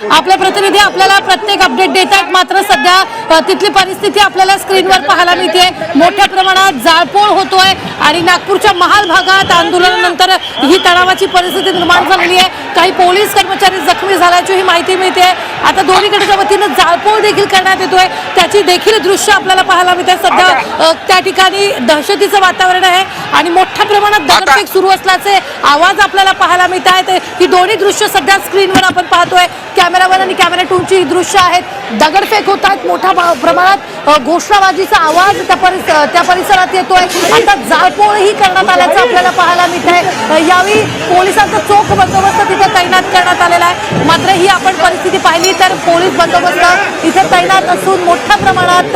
आपले प्रतिनिधी आपल्याला प्रत्येक अपडेट देतात. मात्र सध्या तिथली परिस्थिती आपल्याला स्क्रीनवर पाहायला मिळते मोठ्या प्रमाणात जाळपोळ होतोय आणि नागपूरच्या महाल भागात आंदोलनानंतर ही तणावाची परिस्थिती निर्माण झालेली आहे. काही पोलीस कर्मचारी जखमी झाल्याची ही माहिती मिळते. आता दोन्हीकडच्या वतीनं जाळपोळ देखील करण्यात येतोय. त्याची देखील दृश्य आपल्याला पाहायला मिळते. सध्या त्या ठिकाणी दहशतीचं वातावरण आहे आणि मोठ्या प्रमाणात दगडफेक सुरू असल्याचे आवाज आपल्याला पाहायला मिळत आहेत ही दोन्ही दृश्य सध्या स्क्रीनवर आपण पाहतोय. कॅमेरावर आणि कॅमेरा टूनची ही दृश्य आहेत. दगडफेक होत आहेत मोठ्या प्रमाणात. घोषणाबाजीचा आवाज त्या परिस त्या परिसरात येतोय. आता जाळपोळही करण्यात आल्याचं आपल्याला पाहायला मिळत आहे यावेळी पोलिसांचा चोख बंदोबस्त तिथे तैनात करण्यात आलेला आहे. मात्र ही आपण परिस्थिती पाहिली तर पोलीस बंदोबस्त इथे तैनात असून मोठ्या प्रमाणात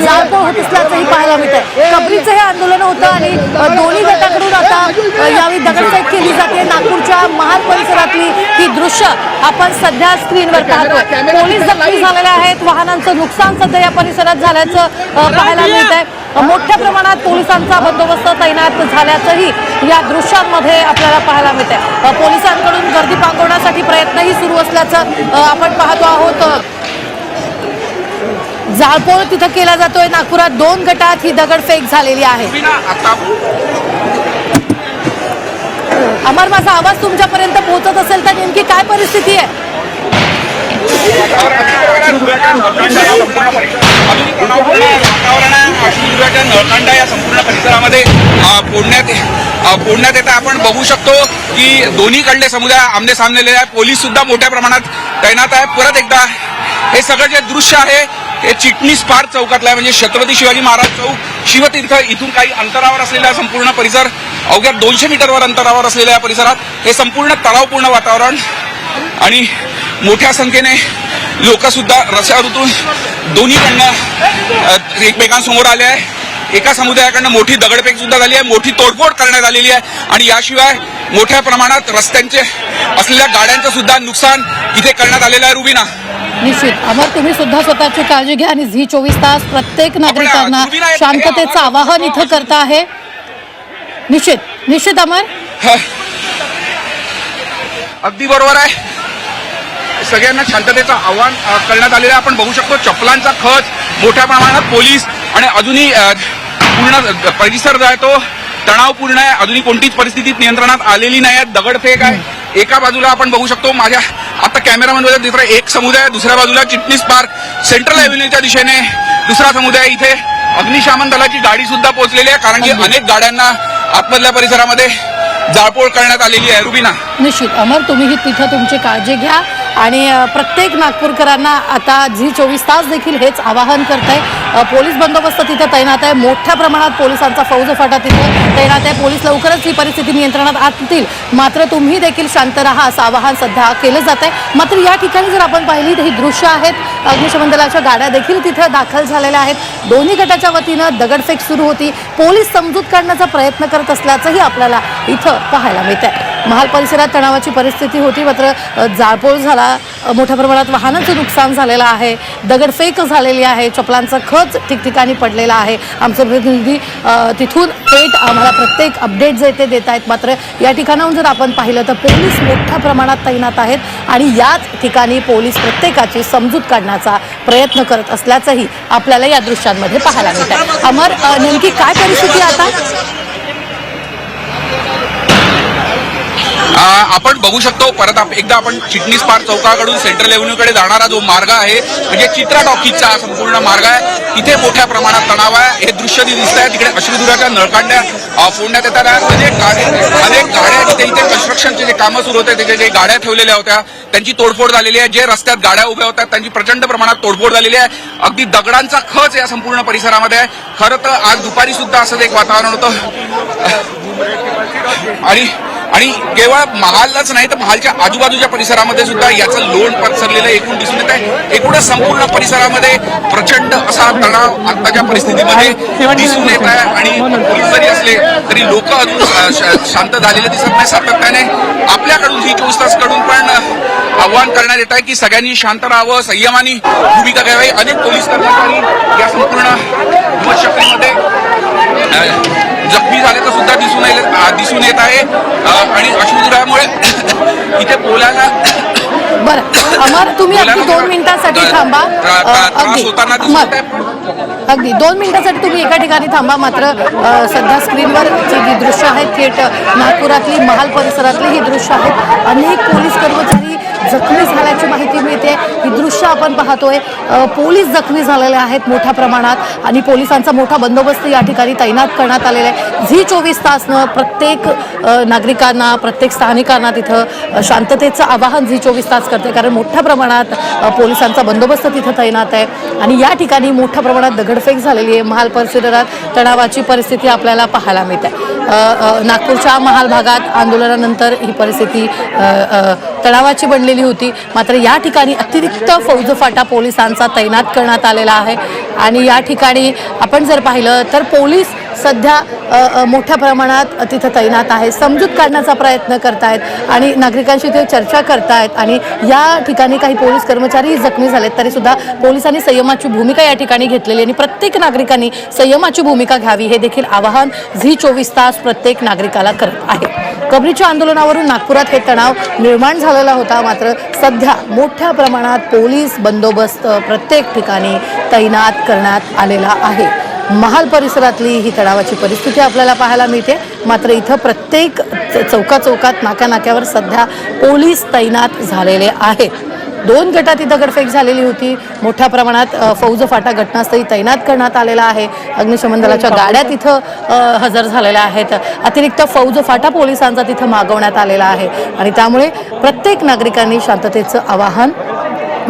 जाळपोळ होत असल्याचंही पाहायला मिळत आहे कबरीचं हे आंदोलन होतं आणि दोन्ही गटाकडून आता यावेळी दगडफेक केली जाते. नागपूरच्या महाल परिसरातली ही दृश्य आपण सध्या स्क्रीनवर पाहतोय. पोलीस जखमी झालेले आहेत. वाहनांचं नुकसान सध्या या परिसरात झाल्याचं पाहायला मिळत आहे मोठ्या प्रमाणात पोलिसांचा बंदोबस्त तैनात झाल्याचंही या दृश्यांमध्ये आपल्याला पाहायला मिळत आहे पोलिसांकडून गर्दी पांगवण्यासाठी प्रयत्नही सुरू असल्याचं आपण पाहतो आहोत. जाळपोळ तिथं केला जातोय. नागपुरात दोन गटात ही दगडफेक झालेली आहे. अमर माझा आवाज तुमच्यापर्यंत पोहोचत असेल तर नेमकी काय परिस्थिती आहे? नळकांडा या संपूर्ण परिसरामध्ये फोडण्यात फोडण्यात येतं आपण बघू शकतो की दोन्हीकडले समुदाय आमने सामनेले आहे पोलीस सुद्धा मोठ्या प्रमाणात तैनात आहे परत एकदा हे सगळं जे दृश्य आहे हे चिटणीस पार चौकातलं आहे म्हणजे छत्रपती शिवाजी महाराज चौक शिवतीर्थ इथून काही अंतरावर असलेला संपूर्ण परिसर अवघ्या दोनशे मीटरवर अंतरावर असलेल्या या परिसरात हे संपूर्ण तणावपूर्ण वातावरण आणि मोठ्या संख्येने लोक सुद्धा रस्त्यावरून दोन्हीकडनं एकमेकांसमोर आले आहे. एका समुदायाकडनं मोठी दगडफेक सुद्धा झाली आहे मोठी तोडफोड करण्यात आलेली आहे आणि याशिवाय मोठ्या प्रमाणात रस्त्यांचे असलेल्या गाड्यांचं सुद्धा नुकसान इथे करण्यात आलेलं आहे. रुबिना. निश्चित. अमर तुम्ही सुद्धा स्वतःची काळजी घ्या आणि झी चोवीस तास प्रत्येक नागरिकांना शांततेचं आवाहन इथं करता आहे. निश्चित. निश्चित अमर. अगदी बरोबर आहे. सगळ्यांना शांततेचं आव्हान करण्यात आलेलं आहे. आपण बघू शकतो चपलांचा खच मोठ्या प्रमाणात पोलीस आणि अजूनही पूर्ण परिसर जो आहे तो तणावपूर्ण आहे. अजूनही कोणतीच परिस्थितीत नियंत्रणात आलेली नाही आहे. दगडफेक आहे. एका बाजूला आपण बघू शकतो माझ्या आता कॅमेरामध्ये दुसरा एक समुदाय दुसऱ्या बाजूला चिटणीस पार्क सेंट्रल एव्हेन्यूच्या दिशेने दुसरा समुदाय इथे. अग्निशामन दलाची गाडी सुद्धा पोहोचलेली आहे कारण की अनेक गाड्यांना आतमधल्या परिसरामध्ये जाळपोळ करण्यात आलेली आहे. रुबिना. निश्चित. अमर तुम्हीही तिथं तुमची काळजी घ्या. आणि प्रत्येक नागपूरकरांना आता झी चोवीस तास देखील हेच आवाहन करत आहे पोलीस बंदोबस्त तिथे तैनात आहे. मोठ्या प्रमाणात पोलिसांचा फौज तिथे तैनात आहे. पोलीस लवकरच ही परिस्थिती नियंत्रणात आणतील. मात्र तुम्ही देखील शांत राहा असं आवाहन सध्या केलं जात आहे. मात्र या ठिकाणी जर आपण पाहिली तर ही दृश्य आहेत. अग्निशमन दलाच्या गाड्या देखील तिथं दाखल झालेल्या आहेत. दोन्ही गटाच्या वतीनं दगडफेक सुरू होती. पोलीस समजूत काढण्याचा प्रयत्न करत असल्याचंही आपल्याला इथं पाहायला मिळत आहे महाल परिसरात तणावाची परिस्थिती होती मात्र जाळपोळ झाला. मोठ्या प्रमाणात वाहनाचं नुकसान झालेलं आहे. दगडफेक झालेली आहे. चपलांचा खच ठिकठिकाणी पडलेला आहे. आमचे प्रतिनिधी तिथून थेट आम्हाला प्रत्येक अपडेट जे ते देत आहेत. मात्र या ठिकाणाहून जर आपण पाहिलं तर पोलीस मोठ्या प्रमाणात तैनात आहेत आणि याच ठिकाणी पोलीस प्रत्येकाची समजूत काढण्याचा प्रयत्न करत असल्याचंही आपल्याला या दृश्यांमध्ये पाहायला मिळत आहे अमर नेमकी काय परिस्थिती आता? आपण बघू शकतो परत एकदा आपण चिटणीस पार चौकाकडून सेंट्रल एव्हन्यूकडे जाणारा जो मार्ग आहे म्हणजे चित्रा टॉकीजचा संपूर्ण मार्ग आहे. तिथे मोठ्या प्रमाणात तणाव आहे. हे दृश्य दिसत आहे तिकडे अश्रुधुराच्या नळकांड्या फोडण्यात येतात. म्हणजे अनेक गाड्या तिथे इथे कन्स्ट्रक्शनचे जे कामं सुरू होते त्याचे जे गाड्या ठेवलेल्या होत्या त्यांची तोडफोड झालेली आहे. जे रस्त्यात गाड्या उभ्या होत्या त्यांची प्रचंड प्रमाणात तोडफोड झालेली आहे. अगदी दगडांचा खच या संपूर्ण परिसरामध्ये आहे. खरं तर आज दुपारी सुद्धा असंच एक वातावरण होतं. आणि आणि केवळ महालच नाही तर महालच्या आजूबाजूच्या परिसरामध्ये सुद्धा याचं लोण पसरलेलं एकूण दिसून येत आहे. एकूणच संपूर्ण परिसरामध्ये प्रचंड असा तणाव आताच्या परिस्थितीमध्ये दिसून येत आहे. आणि पोलीस जरी असले तरी लोक अजून शांत झालेले दिसत नाही सातत्याने आपल्याकडून ही चोवीस तासकडून पण आव्हान करण्यात येत आहे की सगळ्यांनी शांत राहावं संयमानी भूमिका घ्यावी. अनेक पोलीस कर्मचारी या संपूर्ण हिमशक्तीमध्ये जखमी झाल्याचं सुद्धा दिसून दिसून येत आहे. आणि अश्रुधुरामुळे इथे बोलायला बरं. अमर तुम्ही अगदी दोन. मिनिटांसाठी थांबा. अगदी. अगदी. दोन मिनिटांसाठी तुम्ही एका ठिकाणी थांबा. मात्र सध्या स्क्रीनवर जी जी दृश्य आहेत थेट नागपुरातली महाल परिसरातली ही दृश्य आहेत अनेक पोलीस कर्मचारी जखमी झाल्याची माहिती मिळते. ही दृश्य आपण पाहतोय. पोलीस जखमी झालेले आहेत मोठ्या प्रमाणात आणि पोलिसांचा मोठा बंदोबस्त या ठिकाणी तैनात करण्यात आलेला आहे. झी चोवीस तासनं प्रत्येक नागरिकांना प्रत्येक स्थानिकांना तिथं शांततेचं आवाहन झी चोवीस तास करते. कारण मोठ्या प्रमाणात पोलिसांचा बंदोबस्त तिथं तैनात आहे. आणि या ठिकाणी मोठ्या प्रमाणात दगडफेक झालेली आहे. महाल परिसरात तणावाची परिस्थिती आपल्याला पाहायला मिळते. नागपूरच्या महाल भागात आंदोलनानंतर ही परिस्थिती तणावाची बनलेली होती. मात्र या ठिकाणी अतिरिक्त फौजफाटा पोलिसांचा तैनात करण्यात आलेला आहे. आणि या ठिकाणी आपण जर पाहिलं तर पोलीस सध्या मोठ्या प्रमाणात तिथं तैनात आहे समजूत काढण्याचा प्रयत्न करतायत आणि नागरिकांशी ते चर्चा करतायत. आणि या ठिकाणी काही पोलीस कर्मचारी जखमी झालेत तरीसुद्धा पोलिसांनी संयमाची भूमिका या ठिकाणी घेतलेली आणि प्रत्येक नागरिकांनी संयमाची भूमिका घ्यावी हे देखील आवाहन झी चोवीस तास प्रत्येक नागरिकाला करत आहे. कबरीच्या आंदोलनावरून नागपुरात हे तणाव निर्माण झालेला होता. मात्र सध्या मोठ्या प्रमाणात पोलीस बंदोबस्त प्रत्येक ठिकाणी तैनात करण्यात आलेला आहे. महाल परिसरातली ही तणावाची परिस्थिती आपल्याला पाहायला मिळते. मात्र इथं प्रत्येक चौका चौकात नाक्या नाक्यावर सध्या पोलीस तैनात झालेले आहेत. दोन गटात ही दगडफेक झालेली होती. मोठ्या प्रमाणात फौज फाटा घटनास्थळी तैनात करण्यात आलेला आहे. अग्निशमन दलाच्या गाड्या तिथं अ, हजर झालेल्या आहेत. अतिरिक्त फौज फाटा पोलिसांचा तिथं मागवण्यात आलेला आहे. आणि त्यामुळे प्रत्येक नागरिकांनी शांततेचं आवाहन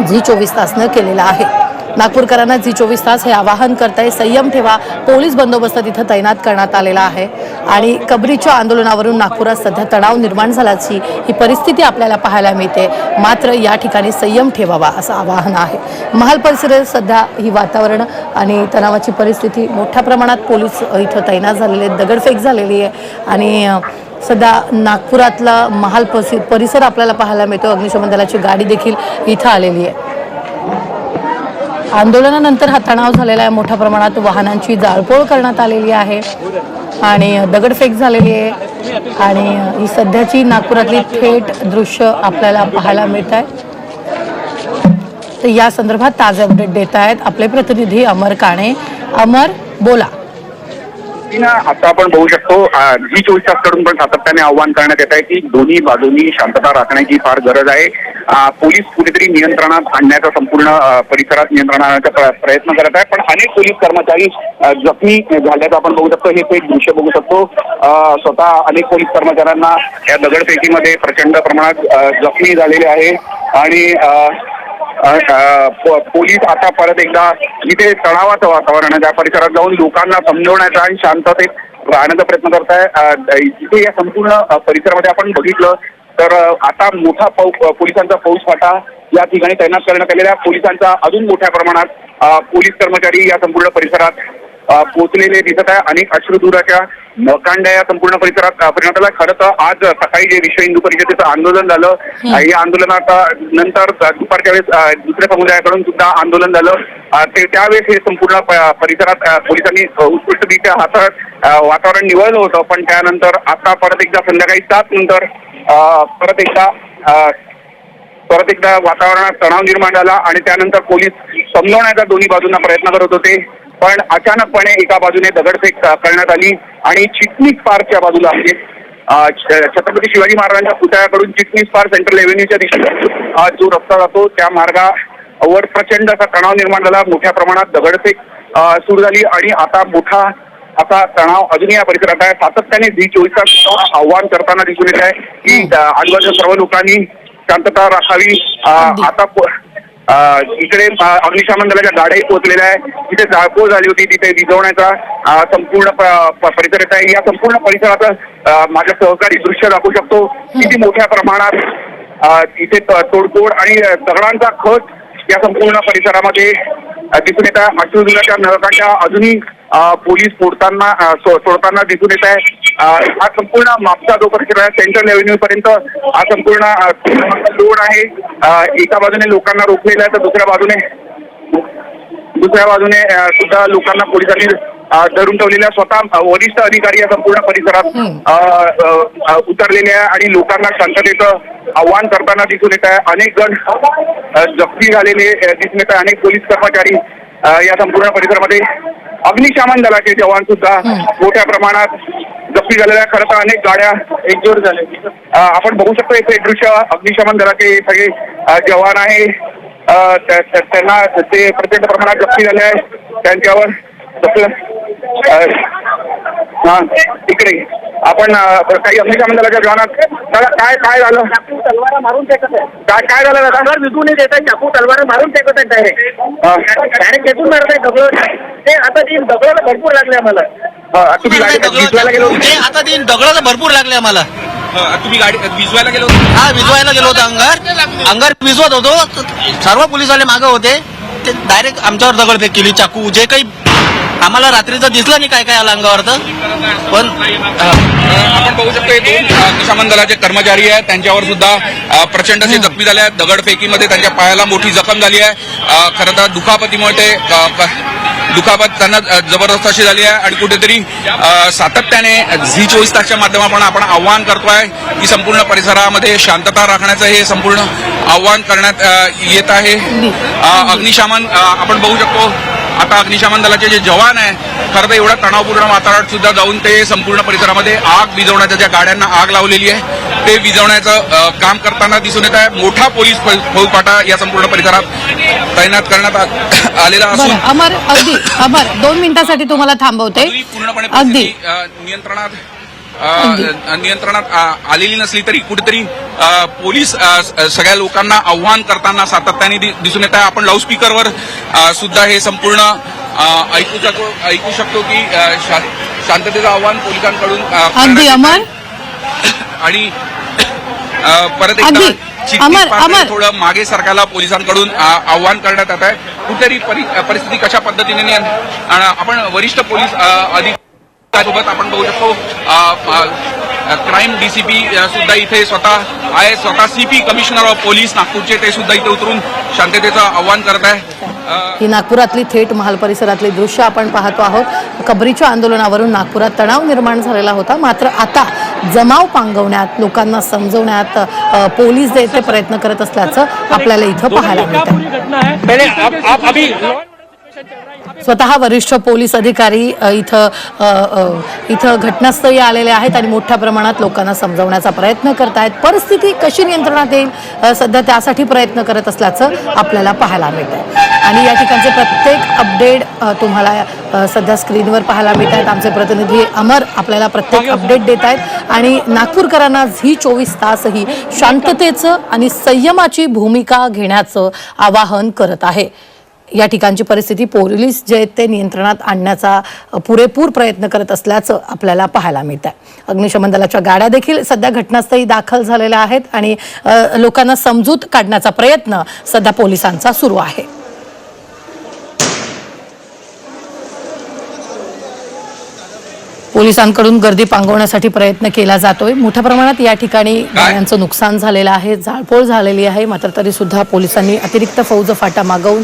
झी चोवीस तासनं केलेलं आहे. नागपूरकरांना झी चोवीस तास हे आवाहन करताय संयम ठेवा पोलीस बंदोबस्त तिथं तैनात करण्यात आलेला आहे. आणि कबरीच्या आंदोलनावरून नागपुरात सध्या तणाव निर्माण झाल्याची ही परिस्थिती आपल्याला पाहायला मिळते. मात्र या ठिकाणी संयम ठेवावा असं आवाहन आहे. महाल परिसरात सध्या ही वातावरण आणि तणावाची परिस्थिती मोठ्या प्रमाणात पोलीस इथं तैनात झालेले आहेत दगडफेक झालेली आहे. आणि सध्या नागपुरातला महाल परिसर आपल्याला पाहायला मिळतो. अग्निशमन दलाची गाडी देखील इथं आलेली आहे. आंदोलनानंतर हा तणाव झालेला आहे मोठ्या प्रमाणात वाहनांची जाळपोळ करण्यात आलेली आहे. आणि दगडफेक झालेली आहे. आणि ही सध्याची नागपुरातली थेट दृश्य आपल्याला पाहायला मिळत आहे तर या संदर्भात ताजे अपडेट देत आहेत आपले प्रतिनिधी अमर काणे. अमर बोला. आता आपण बघू शकतो जी चोवीस तासकडून पण सातत्याने आव्हान करण्यात येत आहे की दोन्ही बाजूंनी शांतता राखण्याची फार गरज आहे. पोलीस कुठेतरी नियंत्रणात आणण्याचा संपूर्ण परिसरात नियंत्रण आणण्याचा प्रयत्न करत आहे. पण अनेक पोलीस कर्मचारी जखमी झाल्याचं आपण बघू शकतो. हे एक दृश्य बघू शकतो. स्वतः अनेक पोलीस कर्मचाऱ्यांना या दगडफेकीमध्ये प्रचंड प्रमाणात जखमी झालेले आहे. आणि पोलीस आता परत एकदा जिथे तणावाचं वातावरण आहे. त्या परिसरात जाऊन लोकांना समजवण्याचा आणि शांततेत राहण्याचा प्रयत्न करत आहे जिथे या संपूर्ण परिसरामध्ये आपण बघितलं तर आता मोठा पौ पोलिसांचा फौज फाटा या ठिकाणी तैनात करण्यात आलेल्या पोलिसांचा अजून मोठ्या प्रमाणात पोलीस कर्मचारी या संपूर्ण परिसरात पोहोचलेले दिसत आहे. अनेक अश्रुधुराच्या नकांड्या या संपूर्ण परिसरात अ, परिणात आला खरं तर आज सकाळी जे विश्व हिंदू परिषदेचं आंदोलन झालं या आंदोलनात अ, नंतर दुपारच्या वेळेस दुसऱ्या समुदायाकडून सुद्धा आंदोलन झालं. ते त्यावेळेस हे संपूर्ण परिसरात पोलिसांनी उत्कृष्टरित्या हाताळत अ, वातावरण निवळलं होतं. पण त्यानंतर आता परत एकदा संध्याकाळी सात नंतर परत एकदा परत एकदा वातावरणात तणाव निर्माण झाला आणि त्यानंतर पोलीस समजवण्याचा दोन्ही बाजूंना प्रयत्न करत होते. पण अचानकपणे एका बाजूने दगडफेक करण्यात आली आणि चिटणीस पार्कच्या बाजूला म्हणजे छत्रपती शिवाजी महाराजांच्या पुतळ्याकडून चिटणीस पार्क सेंट्रल एव्हेन्यूच्या दिशेने जो रस्ता जातो त्या मार्गावर प्रचंड असा तणाव निर्माण झाला. मोठ्या प्रमाणात दगडफेक सुरू झाली आणि आता मोठा असा तणाव अजूनही या परिसरात आहे. सातत्याने झी चोवीस तास आव्हान करताना दिसून येत आहे की आजूबाजूच्या सर्व लोकांनी शांतता राखावी. आता इकडे अग्निशमन दलाच्या गाड्याही पोहोचलेल्या आहे तिथे जाळपोळ झाली होती तिथे विझवण्याचा अ, संपूर्ण परिसर येत आहे. या संपूर्ण परिसराचं अ, माझ्या सहकारी दृश्य दाखवू शकतो. किती मोठ्या प्रमाणात इथे तोडफोड आणि दगडांचा खच या संपूर्ण परिसरामध्ये दिसून येत आहे. अश्रुधुराच्या नळकांच्या अजूनही पोलीस फोडताना सो- सोडताना दिसून येत आहे. हा संपूर्ण मागचा जो परिसर आहे सेंट्रल रेव्हेन्यू पर्यंत हा संपूर्ण लोड आहे. एका बाजूने लोकांना रोखलेलं आहे तर दुसऱ्या बाजूने दुसऱ्या बाजूने सुद्धा लोकांना पोलिसांनी धरून ठेवलेल्या स्वतः वरिष्ठ अधिकारी या संपूर्ण परिसरात उतरलेले आहे आणि लोकांना शांततेचं आव्हान करताना दिसून येत आहे. अनेक जण जखमी झालेले दिसून येत आहे. अनेक पोलीस कर्मचारी या संपूर्ण परिसरामध्ये अग्निशमन दलाचे जवान सुद्धा मोठ्या प्रमाणात जखमी झालेल्या. खरं तर अनेक गाड्या एकजोड झाले. अ, आपण बघू शकतो इथे दृश्य अग्निशमन दलाचे सगळे जवान आहे. त्यांना ते प्रचंड प्रमाणात जखमी झाले आहेत त्यांच्यावर हा इकडे आपण काही अग्निशमन दलाच्या जवानात दादा काय काय झालं? तलवार मारून फेकत आहे काय काय झालं दादा? तलवार विकून येत आहे चाकू तलवार मारून फेकत आहे डायरेक्ट हा. डायरेक्ट फेकून मारत आहे दगड ते आता ती दगडाला भरपूर लागले आम्हाला. हा, तुम्ही गाडी गेलो ते आता ती दगड भरपूर लागले आम्हाला. तुम्ही गाडी विजवायला गेलो होते? हा विजवायला गेलो होतो अंगार. अंगार विजवत होतो. सर्व पोलीसवाले मागे होते. ते डायरेक्ट आमच्यावर दगडफेक केली चाकू जे काही आम्हाला रात्रीचं दिसलं नाही काय काय आलं अंगावर तर पण आपण बघू शकतो हे दोन अग्निशमन दलाचे कर्मचारी आहेत. त्यांच्यावर सुद्धा प्रचंड असे जखमी झाले आहेत. दगडफेकीमध्ये त्यांच्या पायाला मोठी जखम झाली आहे. खरं तर दुखापतीमुळे ते दुखापत त्यांना जबरदस्त अशी झाली आहे. आणि कुठेतरी सातत्याने झी चोवीस तासच्या माध्यमातून आपण आव्हान करतोय की संपूर्ण परिसरामध्ये शांतता राखण्याचं हे संपूर्ण आव्हान करण्यात येत आहे. अग्निशमन आपण बघू शकतो आता अग्निशमन दलाचे जे जवान आहे खरं तर एवढं तणावपूर्ण वातावरण सुद्धा जाऊन ते संपूर्ण परिसरामध्ये आग विझवण्याच्या ज्या गाड्यांना आग लावलेली आहे ते विझवण्याचं अ, काम करताना दिसून येत आहे. मोठा पोलीस फौ- फौजफाटा या संपूर्ण परिसरात तैनात करण्यात आलेला असून अमर अगदी अमर दोन मिनिटासाठी तुम्हाला थांबवते. पूर्णपणे नियंत्रणात नियंत्रणात आलेली नसली तरी कुठेतरी पोलीस सगळ्या लोकांना आव्हान करताना सातत्याने दिसून येत आहे आपण लाऊडस्पीकरवर सुद्धा हे संपूर्ण ऐकू शकतो ऐकू शकतो की शांततेचं आव्हान पोलिसांकडून. आणि परत एकदा. थोडं मागे सरकायला पोलिसांकडून आव्हान करण्यात येत आहे कुठेतरी परि- परिस्थिती कशा पद्धतीने आपण वरिष्ठ पोलीस अ, सोबत आपण बघू शकतो क्राईम डीसीपी सुद्धा इथे स्वतः आहे. स्वतः सीपी कमिशनर ऑफ पोलीस नागपूरचे ते सुद्धा इथे उतरून शांततेचं आव्हान करत आहे. ही नागपुरातली थेट महाल परिसरातली दृश्य आपण पाहतो आहोत. कबरीच्या आंदोलनावरून नागपुरात तणाव निर्माण झालेला होता. मात्र आता जमाव पांगवण्यात लोकांना समजवण्यात पोलीस जे ते प्रयत्न करत असल्याचं आपल्याला इथं पाहायला मिळतं स्वतः वरिष्ठ पोलीस अधिकारी इथं इथं घटनास्थळी आलेले आहेत आणि मोठ्या प्रमाणात लोकांना समजवण्याचा प्रयत्न करत आहेत परिस्थिती कशी नियंत्रणात येईल? सध्या त्यासाठी प्रयत्न करत असल्याचं आपल्याला पाहायला मिळतं आणि या ठिकाणचे प्रत्येक अपडेट तुम्हाला सध्या स्क्रीनवर पाहायला मिळत आहेत आमचे प्रतिनिधी अमर आपल्याला प्रत्येक अपडेट देत आहेत आणि नागपूरकरांना झी चोवीस तासही शांततेचं आणि संयमाची भूमिका घेण्याचं आवाहन करत आहे. या ठिकाणची परिस्थिती पोलीस जे आहेत ते नियंत्रणात आणण्याचा पुरेपूर प्रयत्न करत असल्याचं आपल्याला पाहायला मिळत आहे अग्निशमन दलाच्या गाड्या देखील सध्या घटनास्थळी दाखल झालेल्या आहेत आणि लोकांना समजूत काढण्याचा प्रयत्न सध्या पोलिसांचा सुरू आहे. पोलिसांकडून गर्दी पांगवण्यासाठी प्रयत्न केला जातोय. मोठ्या प्रमाणात या ठिकाणी गाड्यांचं नुकसान झालेलं आहे जाळपोळ झालेली आहे. मात्र तरी सुद्धा पोलिसांनी अतिरिक्त फौज फाटा मागवून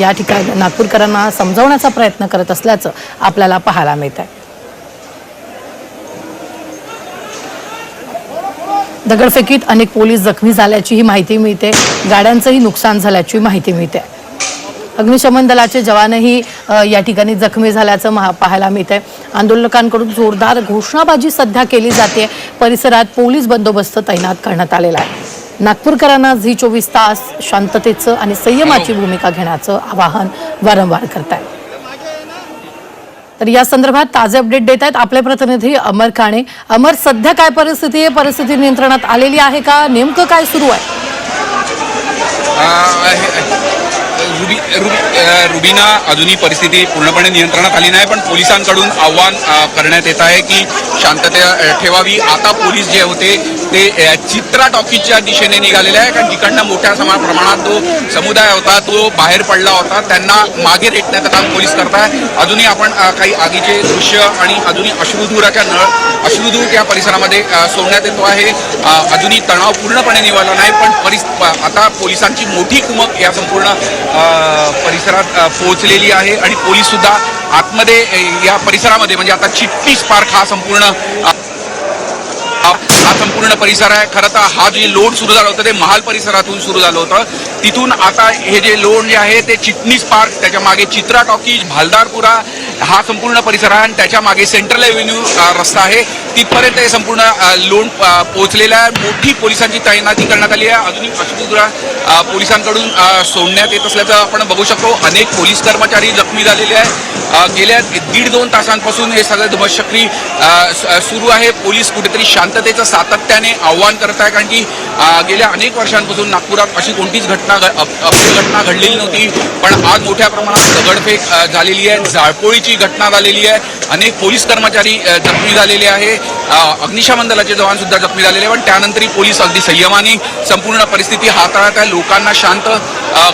या ठिकाणी नागपूरकरांना समजावण्याचा प्रयत्न करत असल्याचं आपल्याला पाहायला मिळत आहे दगडफेकीत अनेक पोलीस जखमी झाल्याचीही माहिती मिळते. गाड्यांचंही नुकसान झाल्याची माहिती मिळते. अग्निशमन दलाचे जवानही या ठिकाणी जखमी झाल्याचं महा- पाहायला मिळतंय. आंदोलकांकडून जोरदार घोषणाबाजी सध्या केली जाते. परिसरात पोलीस बंदोबस्त तैनात करण्यात आलेला आहे. नागपूरकरांना झी चोवीस तास शांततेचं आणि संयमाची भूमिका घेण्याचं आवाहन वारंवार करताय. तर या संदर्भात ताजे अपडेट देत आहेत आपले प्रतिनिधी अमर खाणे. अमर सध्या काय परिस्थिती आहे? परिस्थिती नियंत्रणात आलेली आहे का? नेमकं काय सुरू आहे. रुबी रुबी रुबीना अजूनही परिस्थिती पूर्णपणे नियंत्रणात आली नाही पण पोलिसांकडून आव्हान करण्यात येत आहे की शांतता ठेवावी. आता पोलीस जे होते ते चित्रा टॉकीजच्या दिशेने निघालेले आहे कारण तिकडनं मोठ्या समा प्रमाणात जो समुदाय होता तो बाहेर पडला होता. त्यांना मागे रेटण्याचं काम पोलीस आहे अजूनही आपण काही आगीचे दृश्य आणि अजूनही अश्रुधुराच्या नळ अश्रुधूर या परिसरामध्ये सोडण्यात येतो आहे. अजूनही तणाव पूर्णपणे निवडला नाही पण परिस प- आता पोलिसांची मोठी कुमक या संपूर्ण परिसरात पोहोचलेली आहे आणि पोलीस सुद्धा आतमध्ये या परिसरामध्ये म्हणजे आता चिट्टीस पार्क हा संपूर्ण हा संपूर्ण परिसर आहे. खरं तर हा जे लोड सुरू झालं होतं ते महाल परिसरातून सुरू झालं होतं. तिथून आता हे जे लोड जे आहे ते चिटणीस पार्क त्याच्यामागे चित्रा टॉकीज भालदारपुरा हा संपूर्ण परिसर आहे आणि त्याच्यामागे सेंट्रल एव्हेन्यू रस्ता आहे. तिथपर्यंत हे संपूर्ण लोन पोहोचलेलं आहे. मोठी पोलिसांची तैनाती करण्यात आली आहे. अजूनही अशुद्रा पोलिसांकडून सोडण्यात येत असल्याचं आपण बघू शकतो. अनेक पोलीस कर्मचारी जखमी झालेले आहेत. गेल्या दीड दोन तासांपासून हे सगळं धमशक्री सुरू आहे. पोलीस कुठेतरी शांततेचं सातत्याने आव्हान करत आहे. कारण की गेल्या अनेक वर्षांपासून नागपुरात अशी कोणतीच घटना घ- घटना घडलेली नव्हती. पण आज मोठ्या प्रमाणात दगडफेक झालेली आहे. जाळपोळीची घटना झालेली आहे. अनेक पोलीस कर्मचारी जखमी झालेले आहे. अग्निशमन दलाचे जवान सुद्धा जखमी झालेले पण त्यानंतरही पोलीस अगदी संयमाने संपूर्ण परिस्थिती हाताळत आहे. लोकांना शांत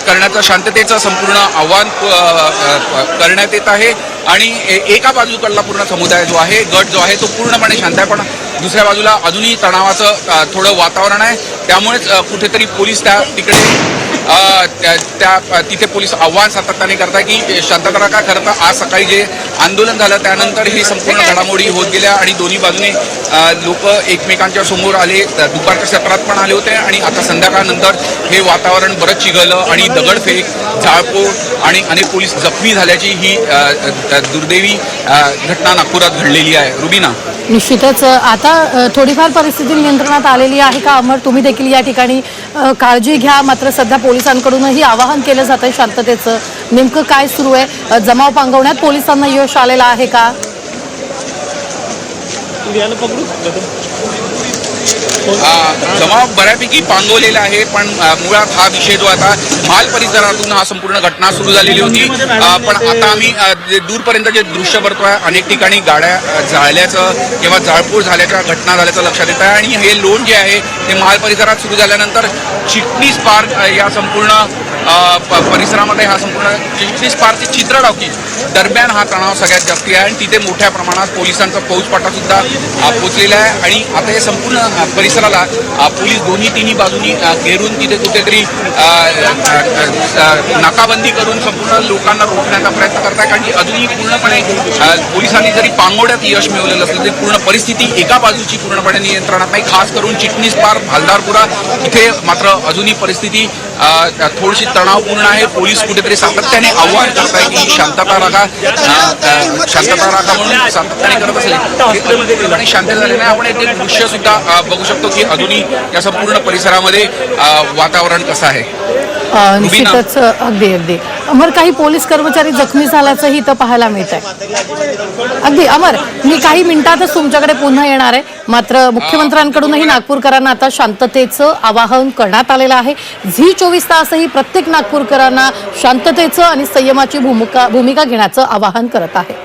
करण्याचं शांततेचं संपूर्ण आव्हान करण्यात येत आहे. आणि ए- एका बाजूकडला पूर्ण समुदाय जो आहे गट जो आहे तो पूर्णपणे शांत आहे. पण दुसऱ्या बाजूला अजूनही तणावाचं थोडं वातावरण आहे. त्यामुळेच कुठेतरी पोलीस त्या तिकडे त्या तिथे पोलीस आव्हान सातत्याने करताय की शांतता खरं तर आज सकाळी जे आंदोलन झालं त्यानंतर ही संपूर्ण घडामोडी होत गेल्या आणि दोन्ही बाजूने लोक एकमेकांच्या समोर आले दुपारच्या सत्रात पण आले होते आणि आता संध्याकाळनंतर हे वातावरण बरंच चिघळलं आणि दगडफेक जाळपोळ आणि अनेक पोलीस जखमी झाल्याची ही दुर्दैवी घटना नागपुरात घडलेली आहे. रुबीना. निश्चितच. आता थोडीफार परिस्थिती नियंत्रणात आलेली आहे का? अमर तुम्ही देखील या ठिकाणी काळजी घ्या. मात्र सध्या पोलिसांकडूनही आवाहन केलं जात आहे शांततेचं. नेमकं काय सुरू आहे? जमाव पांगवण्यात पोलिसांना यश आलेलं आहे का? जमाव बऱ्यापैकी पांगवलेला आहे पण मुळात हा विषय जो आता माल परिसरातून हा संपूर्ण घटना सुरू झालेली होती. पण आता आम्ही जे दूरपर्यंत जे दृश्य बघतोय अनेक ठिकाणी गाड्या जाळल्याचं किंवा जाळपूळ झाल्याच्या घटना झाल्याचं लक्षात येत आहे आणि हे लोन जे आहे ते माल परिसरात सुरू झाल्यानंतर चिटणीस पार्क या संपूर्ण परिसरामध्ये हा संपूर्ण चिटणीस पार्कची चित्र डावकी दरम्यान हा तणाव सगळ्यात जास्ती आहे आणि तिथे मोठ्या प्रमाणात पोलिसांचा फौजपाटा सुद्धा पोचलेला आहे आणि आता हे संपूर्ण परिसराला पोलीस दोन्ही तिन्ही बाजूनी घेरून तिथे कुठेतरी नाकाबंदी करून संपूर्ण लोकांना रोखण्याचा प्रयत्न करताय कारण की अजूनही पूर्णपणे पोलिसांनी जरी पांगोड्यात यश मिळवलेलं असलं तरी पूर्ण परिस्थिती एका बाजूची पूर्णपणे नियंत्रणात नाही. खास करून चिटणीस पार भालदारपुरा इथे मात्र अजूनही परिस्थिती थोडीशी तणावपूर्ण आहे. पोलीस कुठेतरी सातत्याने आव्हान करताय की शांतता राखा. शांतता राखा म्हणून सातत्याने करत असले आणि शांत झाले नाही. आपण एक दृश्य सुद्धा बघू शकतो की अजूनही या संपूर्ण परिसरामध्ये वातावरण कसं आहे? निश्चितच अगदी अगदी. अमर काही पोलीस कर्मचारी जखमी झाल्याचंही इथं पाहायला मिळत आहे अगदी अमर मी काही मिनिटातच तुमच्याकडे पुन्हा येणार आहे. मात्र मुख्यमंत्र्यांकडूनही नागपूरकरांना आता शांततेचं आवाहन करण्यात आलेलं आहे. झी चोवीस तासही प्रत्येक नागपूरकरांना शांततेचं आणि संयमाची भूमिका भूमिका घेण्याचं आवाहन करत आहे.